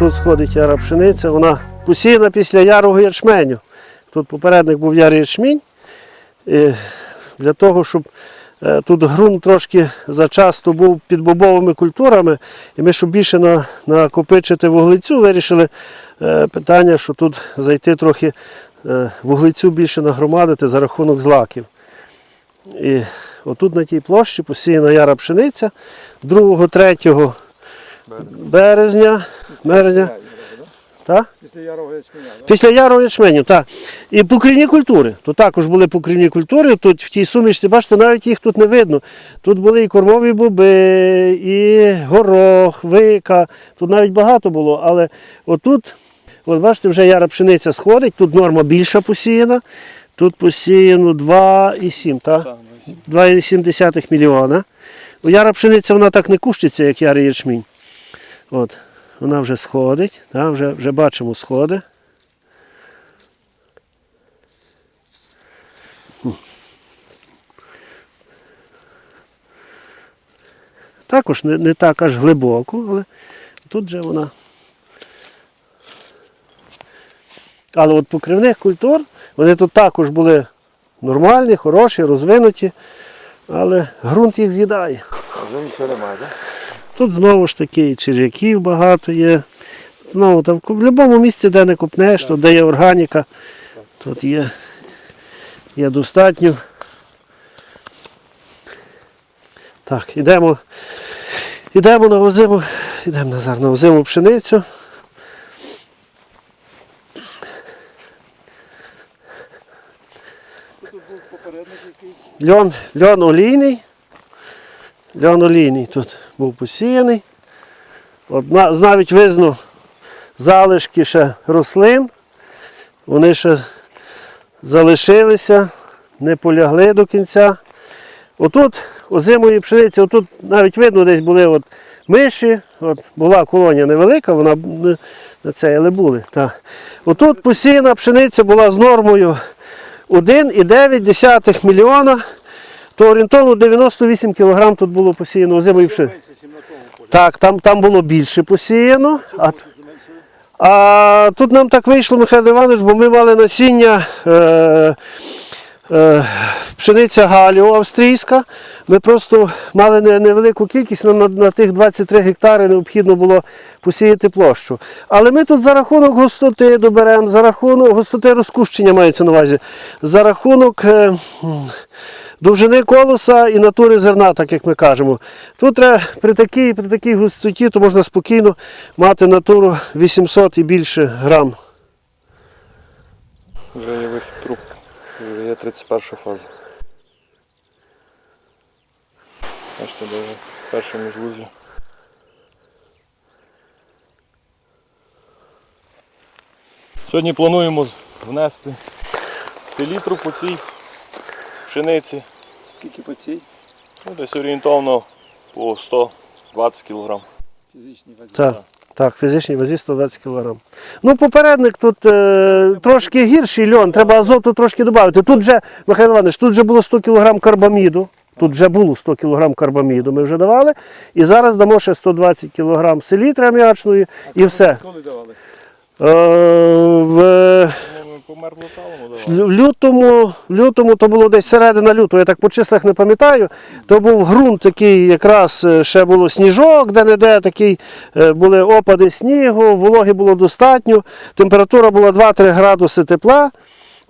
Тут сходить яра пшениця, вона посіяна після ярого ячменю. Тут попередник був ярий ячмінь. І для того, щоб е, тут ґрунт трошки зачасто був під бобовими культурами, і ми, щоб більше накопичити вуглецю, вирішили е, питання, що тут зайти трохи е, вуглецю більше нагромадити за рахунок злаків. І отут на тій площі посіяна яра пшениця 2-3 березня. березня та? Після ярого ячменя, да? Після ярого ячменю, так. І покрівні культури. Тут також були покрівні культури. Тут в тій сумішці, бачите, навіть їх тут не видно. Тут були і кормові боби, і горох, вика. Тут навіть багато було. Але отут, от бачите, вже яра пшениця сходить, тут норма більша посіяна. Тут посіяно 2,7, так? 2,7 мільйона. Бо Яра пшениця вона так не кущиться, як ярий ячмінь. От. Вона вже сходить, так, вже, вже бачимо сходи. Також не, не так аж глибоко, але тут же вона. Але от покривних культур, вони тут також були нормальні, хороші, розвинуті, але ґрунт їх з'їдає. Вже нічого немає, так? Тут знову ж таки черв'яків багато є. Знову там в будь-якому місці, де не купнеш, то де є органіка, тут є, є достатньо. Так, ідемо, ідемо на озиму, ідемо Назар на озиму пшеницю. Льон, льон олійний. Льон олійний тут був посіяний. От, навіть видно залишки ще рослин. Вони ще залишилися, не полягли до кінця. Отут озимої пшениці, отут навіть видно, десь були от миші. От була колонія невелика, вона на це, але були. Так. Отут посіяна пшениця була з нормою 1,9 мільйона, то орієнтовно 98 кг тут було посіяно озимої пшениці. Так, там, там було більше посіяно. А, а тут нам так вийшло, Михайло Іванович, бо ми мали насіння е, е, пшениця Галіо австрійська. Ми просто мали невелику кількість, нам на, на тих 23 гектари необхідно було посіяти площу. Але ми тут за рахунок густоти доберемо, за рахунок густоти розкущення мається на увазі, за рахунок. Е, Довжини колоса і натури зерна, так як ми кажемо. Тут треба при такій, при такій густоті, то можна спокійно мати натуру 800 і більше грам. Вже є вихід труб. Вже є 31 фаза. Бачите, перше міжвузлі. Сьогодні плануємо внести селітру по цій пшениці. Скільки по цій? Ну, десь орієнтовно по 120 кг. Фізичній вазі. Так, так, фізичній вазі 120 кг. Ну, попередник тут е, трошки гірший льон, треба азоту трошки додати. Тут вже, Михайло Іванович, тут вже було 100 кг карбаміду. Тут вже було 100 кг карбаміду, ми вже давали. І зараз дамо ще 120 кг селітри аміачної і все. Коли давали? Е, в, Померло талому давали. В лютому, в лютому то було десь середина лютого, я так по числах не пам'ятаю. То був ґрунт такий, якраз е, ще було сніжок, де-не-де такий, е, були опади снігу, вологи було достатньо, температура була 2-3 градуси тепла.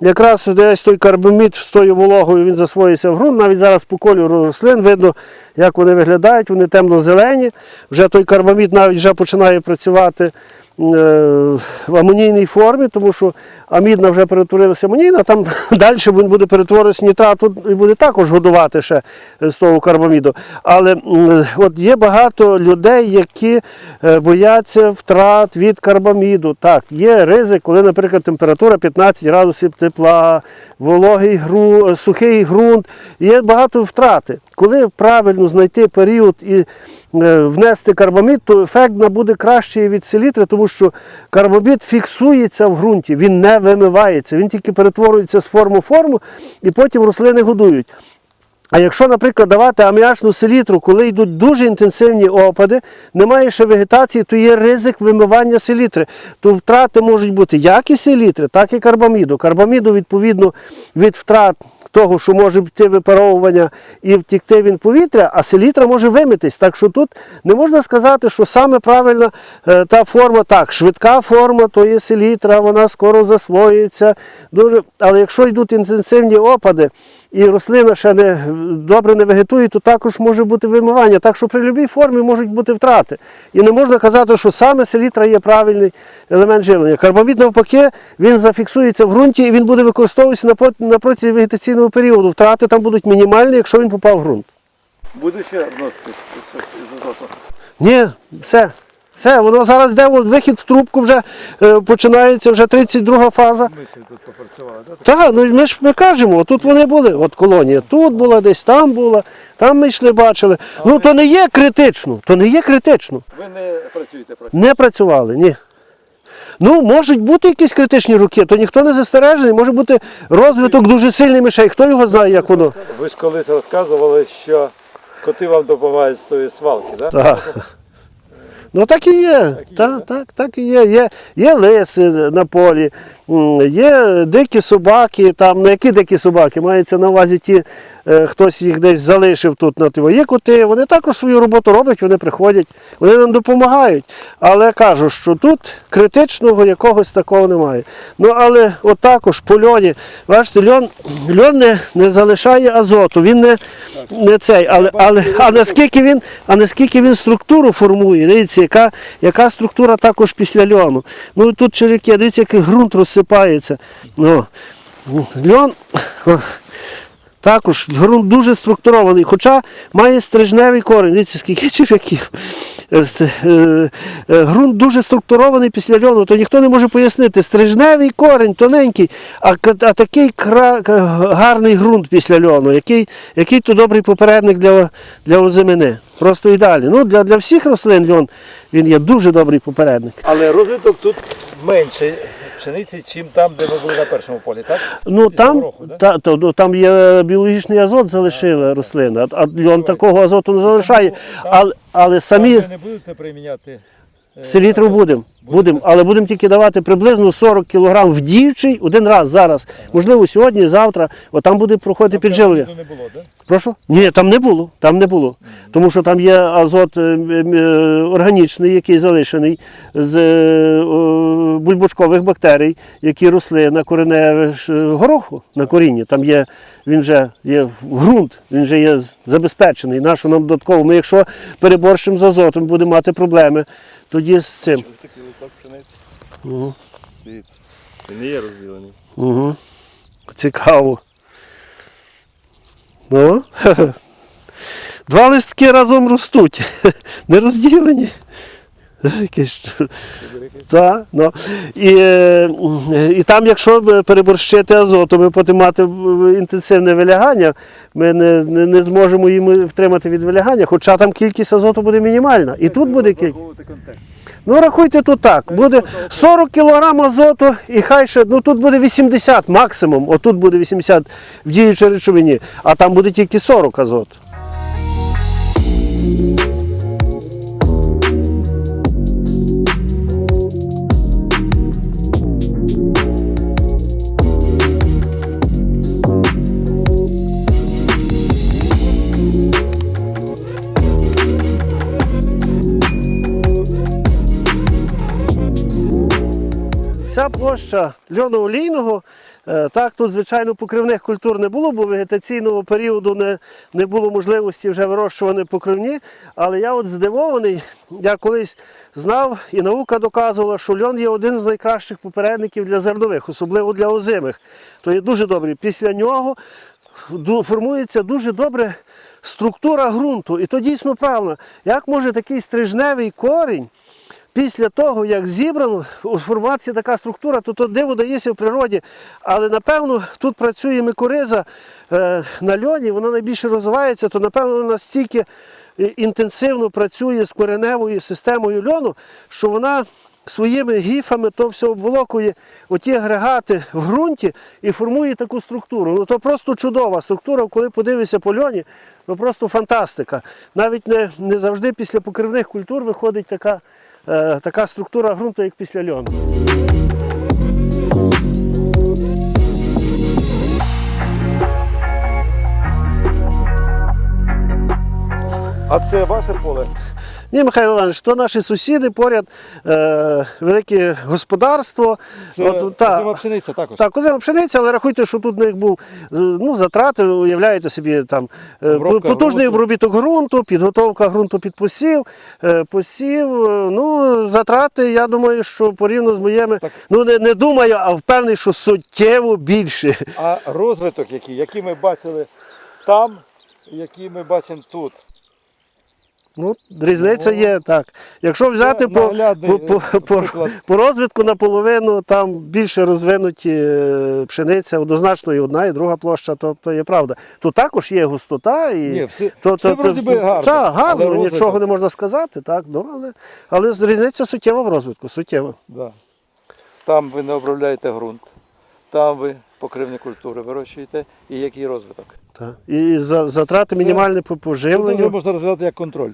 Якраз десь той карбамід з тою вологою він засвоївся в ґрунт. Навіть зараз по кольору рослин видно, як вони виглядають, вони темно-зелені. Вже той карбамід навіть вже починає працювати е, в амонійній формі, тому що амідна вже перетворилася в там далі він буде перетворитися в нітрат тут і буде також годувати ще з того карбаміду. Але от є багато людей, які е, бояться втрат від карбаміду. Так, є ризик, коли, наприклад, температура 15 градусів тепла, вологий гру, сухий ґрунт, є багато втрати. Коли правильно знайти період і е, внести карбамід, то ефект буде кращий від селітри, тому що карбамід фіксується в ґрунті, він не вимивається, він тільки перетворюється з форму в форму і потім рослини годують. А якщо, наприклад, давати аміачну селітру, коли йдуть дуже інтенсивні опади, немає ще вегетації, то є ризик вимивання селітри. То втрати можуть бути як і селітри, так і карбаміду. Карбаміду, відповідно, від втрат того, що може йти випаровування і втікти він повітря, а селітра може вимитись. Так що тут не можна сказати, що саме правильна е, та форма, так, швидка форма, то є селітра, вона скоро засвоюється. Дуже... Але якщо йдуть інтенсивні опади, і рослина ще не добре не вегетує, то також може бути вимивання. Так що при будь-якій формі можуть бути втрати. І не можна казати, що саме селітра є правильний елемент живлення. Карбамід навпаки, він зафіксується в ґрунті і він буде використовуватися на протязі вегетаційного періоду. Втрати там будуть мінімальні, якщо він попав в ґрунт. Буде ще азоту. Ні, все. Все, воно зараз йде вихід в трубку, вже е, починається вже 32 фаза. Мислі тут попрацювали, так? Так, ну ми ж ми кажемо, тут вони були, от колонія тут була, десь там була, там ми йшли, бачили. Ну то не є критично, то не є критично. Ви не працюєте проти. Не працювали, ні. Ну, можуть бути якісь критичні руки, то ніхто не застережений, може бути розвиток дуже сильний мишей. Хто його знає, як воно? Ви ж колись розказували, що коти вам допомагають з тої свалки, так? Так. Ну так і є. Так, так, так і є. Є, є лиси на полі, є дикі собаки, там, ну які дикі собаки, мається на увазі ті, е, хтось їх десь залишив тут на тиво. Є коти, вони також свою роботу роблять, вони приходять, вони нам допомагають. Але я кажу, що тут критичного якогось такого немає. Ну але от також по льоні, бачите, льон, льон не, не залишає азоту, він не, не цей, але, але а наскільки він, а наскільки він структуру формує, дивіться, яка, яка структура також після льону. Ну тут череки, дивіться, який ґрунт розсипається. Ну, льон. Також ґрунт дуже структурований, хоча має стрижневий корінь. Дивіться, скільки черв'яків. Е, ст- е, е, Ґрунт дуже структурований після льону, то ніхто не може пояснити. Стрижневий корінь, тоненький, а, а такий кра- гарний ґрунт після льону, який, який то добрий попередник для, для озимини. Просто ідеальний. Ну, для, для всіх рослин льон він є дуже добрий попередник. Але розвиток тут менше пшениці, чим там, де ми були на першому полі, так? Ну там, гороху, та, та, ну, там є біологічний азот залишила рослина, а а льон такого азоту не залишає. Але, але самі Там ви не будете приміняти е, селітру будемо. Будем, але будемо тільки давати приблизно 40 кг в діючий один раз зараз. Можливо, сьогодні, завтра, от там буде проходити Там підживлення. не було, так? Прошу? Ні, там не було. Там не було. Тому що там є азот е, е, органічний, який залишений з е, бульбочкових бактерій, які росли на кореневе гороху, на корінні. Там є, він вже є ґрунт, він вже є забезпечений. Нащо нам додатково? Ми якщо переборщимо з азотом, будемо мати проблеми тоді з цим. Ось пшениці. Угу. Дивіться. Він не є розділений. Угу. Цікаво. Ну. Два листки разом ростуть. Не розділені. Так, ну. і, е, і там, якщо переборщити азоту, ми будемо мати е, інтенсивне вилягання, ми не, не, не зможемо їм втримати від вилягання, хоча там кількість азоту буде мінімальна. І тут буде кількість. Ну рахуйте тут так. Буде 40 кг азоту і хай ще, ну тут буде 80 максимум. Отут буде 80 в діючій речовині, а там буде тільки 40 азоту. Вся площа льоно-олійного, е, так, тут, звичайно, покривних культур не було, бо вегетаційного періоду не, не було можливості вже вирощувати покривні. Але я от здивований, я колись знав і наука доказувала, що льон є один з найкращих попередників для зернових, особливо для озимих. То є дуже добрий. Після нього формується дуже добре структура ґрунту. І то дійсно правильно. Як може такий стрижневий корінь після того, як зібрано, у формації така структура, то то диво дається в природі. Але напевно тут працює микориза е, на льоні, вона найбільше розвивається, то напевно вона настільки е, інтенсивно працює з кореневою системою льону, що вона своїми гіфами то все обволокує оті агрегати в ґрунті і формує таку структуру. Ну то просто чудова структура, коли подивишся по льоні, ну просто фантастика. Навіть не, не завжди після покривних культур виходить така, така структура ґрунту, як після льону. А це ваше поле? Ні, Михайло Іванович, то наші сусіди поряд, е, велике господарство. Це От, та, зима пшениця також. Так, озима пшениця, але рахуйте, що тут в них був ну, затрати, уявляєте собі, там е, Обробка потужний ґрунту. обробіток ґрунту, підготовка ґрунту під посів, е, посів. е, Ну, затрати, я думаю, що порівняно з моїми, Так. ну не, не думаю, а впевнений, що суттєво більше. А розвиток який, який ми бачили там, який ми бачимо тут. Ну, різниця є так. Якщо взяти по, по, по, по, по розвитку наполовину, там більше розвинуті е, пшениця, однозначно і одна, і друга площа, то, то є правда. Тут також є густота і. Ні, все, То, все вроді би гарно. Так, гарно, але нічого розвиток- не можна сказати, так, ну, але, але різниця суттєва в розвитку, суттєва. Да. Там ви не обробляєте ґрунт, там ви покривні культури вирощуєте і який розвиток. Так. І за, затрати Це- мінімальні по Це поживленню. дуже можна розглядати як контроль.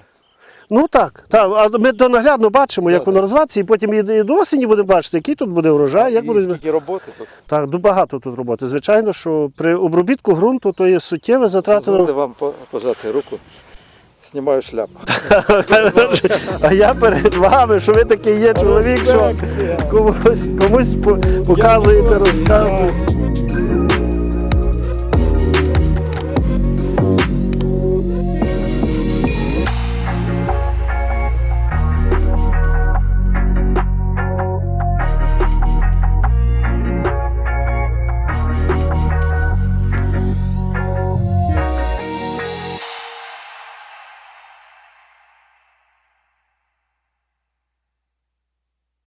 Ну так, так. А ми то наглядно бачимо, як Так, воно розвивається, і потім і, до осені будемо бачити, який тут буде врожай, як і буде. скільки роботи тут. Так, багато тут роботи. Звичайно, що при обробітку ґрунту то є суттєве затрати. Дозвольте вам пожати руку. Знімаю шляпу. А я перед вами, що ви такий є чоловік, що комусь, комусь по- показуєте, розказуєте.